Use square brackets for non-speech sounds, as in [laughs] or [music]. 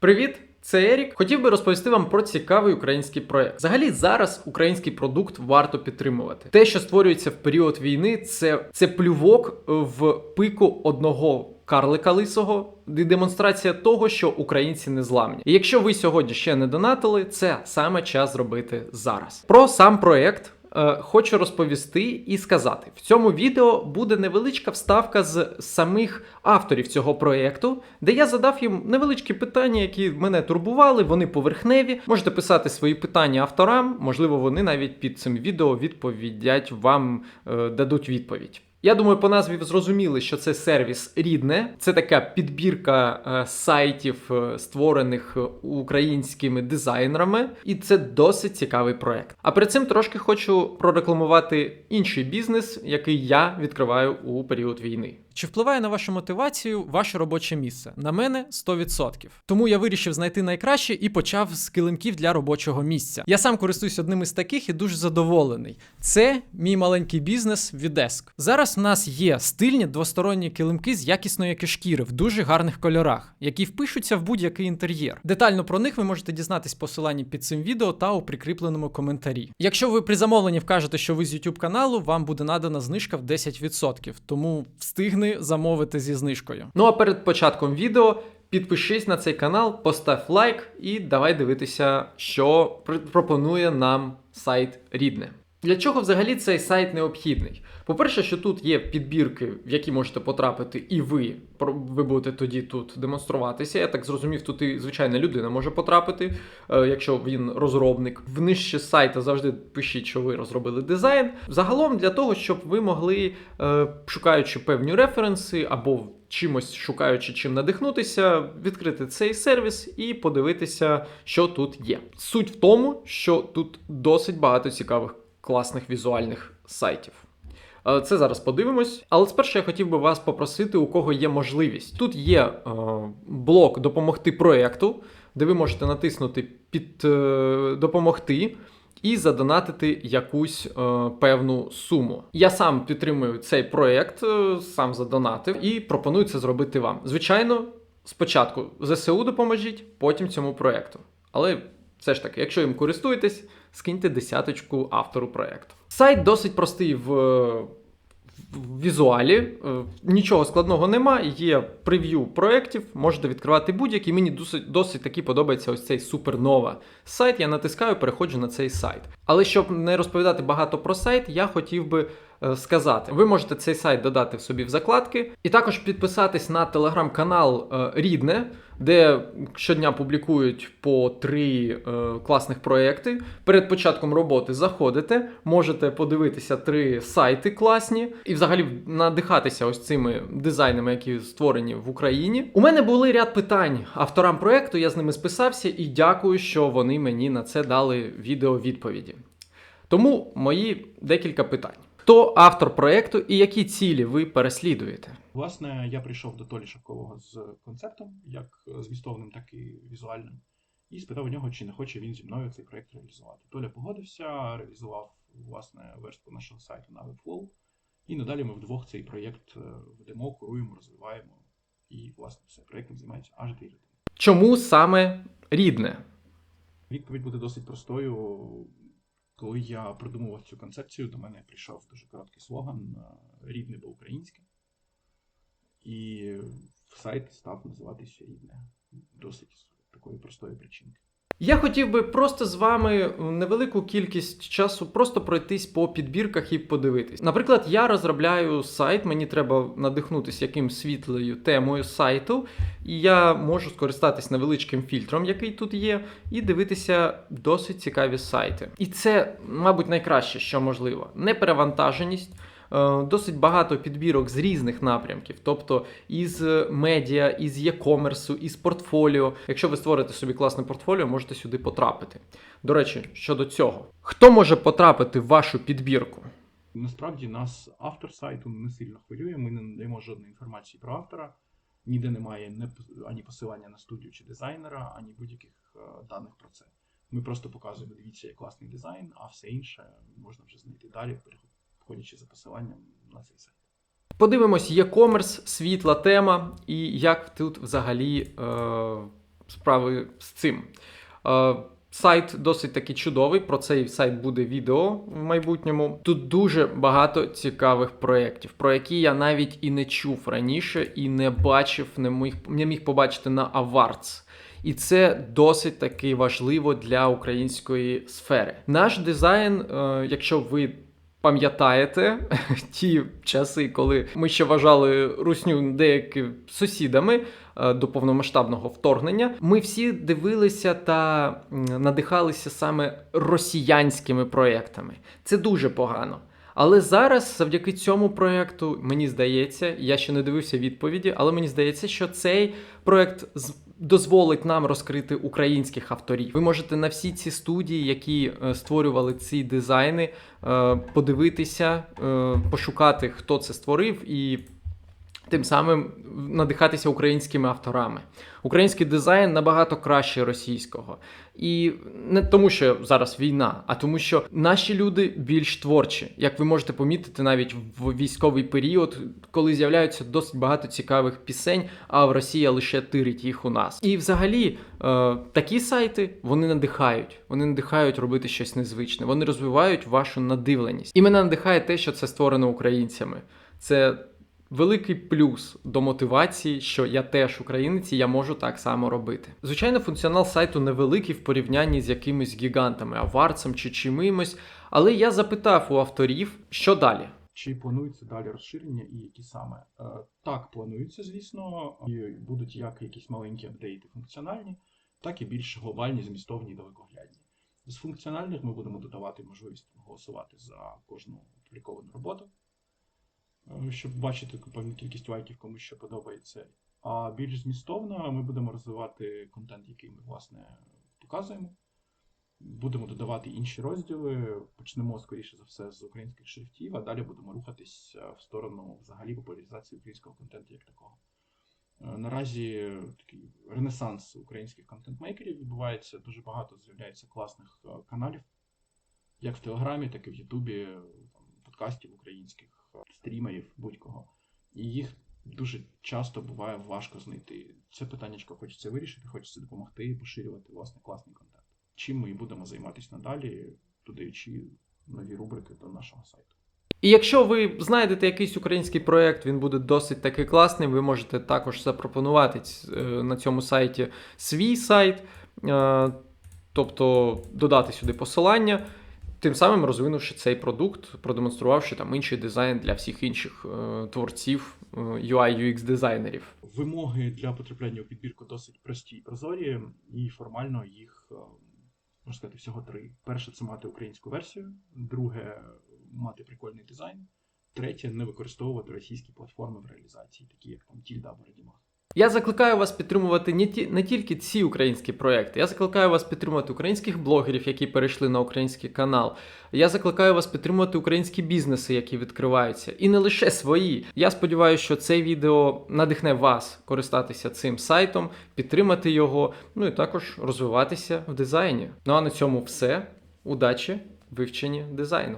Привіт! Це Ерік. Хотів би розповісти вам про цікавий український проект. Взагалі, зараз український продукт варто підтримувати. Те, що створюється в період війни, це, це плювок в пику одного карлика лисого. І демонстрація того, що українці не зламні. І якщо ви сьогодні ще не донатили, це саме час зробити зараз. Про сам проект. Е, Хочу розповісти і сказати, в цьому відео буде невеличка вставка з самих авторів цього проєкту, де я задав їм невеличкі питання, які мене турбували. Вони поверхневі. Можете писати свої питання авторам. Можливо, вони навіть під цим відео відповідять вам, е, дадуть відповідь. Я думаю, по назві зрозуміли, що це сервіс рідне. Це така підбірка е, сайтів, е, створених е, українськими дизайнерами, і це досить цікавий проект. А перед цим трошки хочу прорекламувати інший бізнес, який я відкриваю у період війни. Чи впливає на вашу мотивацію ваше робоче місце? На мене 100%. Тому я вирішив знайти найкраще і почав з килимків для робочого місця. Я сам користуюсь одним із таких і дуже задоволений. Це мій маленький бізнес Відеск. Зараз в нас є стильні двосторонні килимки з якісної кишкіри в дуже гарних кольорах, які впишуться в будь-який інтер'єр. Детально про них ви можете дізнатись посиланні під цим відео та у прикріпленому коментарі. Якщо ви при замовленні вкажете, що ви з YouTube каналу, вам буде надана знижка в 10%, тому встигни замовити зі знижкою. Ну а перед початком відео підпишись на цей канал, постав лайк і давай дивитися, що пр- пропонує нам сайт Рідне. Для чого взагалі цей сайт необхідний? По-перше, що тут є підбірки, в які можете потрапити, і ви ви будете тоді тут демонструватися. Я так зрозумів, тут і звичайна людина може потрапити, е, якщо він розробник. В нижче сайту завжди пишіть, що ви розробили дизайн. Загалом для того, щоб ви могли, е, шукаючи певні референси або чимось шукаючи чим надихнутися, відкрити цей сервіс і подивитися, що тут є. Суть в тому, що тут досить багато цікавих класних візуальних сайтів. Е, Це зараз подивимось. Але спершу я хотів би вас попросити, у кого є можливість. Тут є е, блок допомогти проекту, де ви можете натиснути під е, допомогти. І задонатити якусь е, певну суму. Я сам підтримую цей проект, е, сам задонатив і пропоную це зробити вам. Звичайно, спочатку ЗСУ допоможіть, потім цьому проекту. Але все ж таки, якщо їм користуєтесь, скиньте десяточку автору проекту. Сайт досить простий в, в візуалі, е, нічого складного нема. Є прев'ю проєктів, можете відкривати будь-які. Мені досить, досить таки подобається ось цей супернова сайт. Я натискаю, переходжу на цей сайт. Але щоб не розповідати багато про сайт, я хотів би сказати: ви можете цей сайт додати в собі в закладки, і також підписатись на телеграм-канал е, Рідне, де щодня публікують по три е, класних проекти. Перед початком роботи заходите, можете подивитися три сайти класні і взагалі надихатися ось цими дизайнами, які створені в Україні. У мене були ряд питань авторам проекту. Я з ними списався і дякую, що вони мені на це дали відео відповіді. Тому мої декілька питань. Хто автор проекту і які цілі ви переслідуєте? Власне, я прийшов до Толі Шавкового з концептом, як змістовним, так і візуальним, і спитав у нього, чи не хоче він зі мною цей проєкт реалізувати. Толя погодився, реалізував власне верстку нашого сайту на Webflow, і надалі ми вдвох цей проєкт е, ведемо, куруємо, розвиваємо. І, власне, все, проєктом займається аж дві людини. Чому саме рідне? Відповідь буде досить простою. Коли я придумував цю концепцію, до мене прийшов дуже короткий слоган е, рідне бо українське. І сайт став називатися рідне. Досить такої простої причинки. Я хотів би просто з вами невелику кількість часу просто пройтись по підбірках і подивитись. Наприклад, я розробляю сайт, мені треба надихнутися яким світлою темою сайту, і я можу скористатись невеличким фільтром, який тут є, і дивитися досить цікаві сайти. І це, мабуть, найкраще, що можливо. Неперевантаженість. Е, Досить багато підбірок з різних напрямків, тобто із медіа, із e-commerce, із портфоліо. Якщо ви створите собі класне портфоліо, можете сюди потрапити. До речі, щодо цього, хто може потрапити в вашу підбірку? Насправді нас автор сайту не сильно хвилює, ми не надаємо жодної інформації про автора, ніде немає ані посилання на студію чи дизайнера, ані будь-яких е, даних про це. Ми просто показуємо, дивіться, є класний дизайн, а все інше можна вже знайти далі, переходячи за посиланням на цей сайт. Подивимось e-commerce, світла тема і як тут взагалі е, справи з цим. Е, Сайт досить таки чудовий. Про цей сайт буде відео в майбутньому. Тут дуже багато цікавих проєктів, про які я навіть і не чув раніше, і не бачив, не міг, не міг побачити на Awards. І це досить таки важливо для української сфери. Наш дизайн, е, якщо ви пам'ятаєте [laughs] ті часи, коли ми ще вважали русню деякі сусідами е, до повномасштабного вторгнення, ми всі дивилися та надихалися саме росіянськими проектами. Це дуже погано. Але зараз, завдяки цьому проекту, мені здається, я ще не дивився відповіді, але мені здається, що цей проект з- дозволить нам розкрити українських авторів. Ви можете на всі ці студії, які е, створювали ці дизайни, е, подивитися, е, пошукати, хто це створив, і тим самим надихатися українськими авторами. Український дизайн набагато краще російського. І не тому, що зараз війна, а тому, що наші люди більш творчі. Як ви можете помітити, навіть в військовий період, коли з'являються досить багато цікавих пісень, а в Росія лише тирить їх у нас. І взагалі, е, такі сайти вони надихають. Вони надихають робити щось незвичне. Вони розвивають вашу надивленість. І мене надихає те, що це створено українцями. Це великий плюс до мотивації, що я теж українець, і я можу так само робити. Звичайно, функціонал сайту невеликий в порівнянні з якимись гігантами, аварцем чи чимось, але я запитав у авторів, що далі. Чи планується далі розширення і які саме? Е, Так, планується, звісно, і будуть як якісь маленькі апдейти функціональні, так і більш глобальні, змістовні і далекоглядні. З функціональних ми будемо додавати можливість голосувати за кожну опубліковану роботу, щоб бачити певну кількість лайків, кому що подобається. А більш змістовно ми будемо розвивати контент, який ми власне показуємо. Будемо додавати інші розділи. Почнемо скоріше за все з українських шрифтів, а далі будемо рухатись е, в сторону взагалі популяризації українського контенту як такого. Е, Наразі такий ренесанс українських контент-мейкерів відбувається. Дуже багато з'являється класних е, каналів, як в Телеграмі, так і в Ютубі, там, подкастів українських, стрімерів, будь-кого. І їх дуже часто буває важко знайти. Це питаннячко хочеться вирішити, хочеться допомогти і поширювати власне класний контент. Чим ми і будемо займатися надалі, додаючи нові рубрики до нашого сайту. І якщо ви знайдете якийсь український проєкт, він буде досить таки класний, ви можете також запропонувати е, на цьому сайті свій сайт, е, тобто додати сюди посилання, тим самим розвинувши цей продукт, продемонструвавши там інший дизайн для всіх інших е, творців е, UI UX дизайнерів. Вимоги для потрапляння у підбірку досить прості і прозорі, і формально їх е, можна сказати всього три. Перше це мати українську версію, друге мати прикольний дизайн, третє не використовувати російські платформи в реалізації, такі як там Тільда або Redimag. Я закликаю вас підтримувати не, ті, не тільки ці українські проекти. Я закликаю вас підтримувати українських блогерів, які перейшли на український канал. Я закликаю вас підтримувати українські бізнеси, які відкриваються, і не лише свої. Я сподіваюся, що це відео надихне вас користатися цим сайтом, підтримати його, ну і також розвиватися в дизайні. Ну а на цьому все. Удачі вивченні дизайну.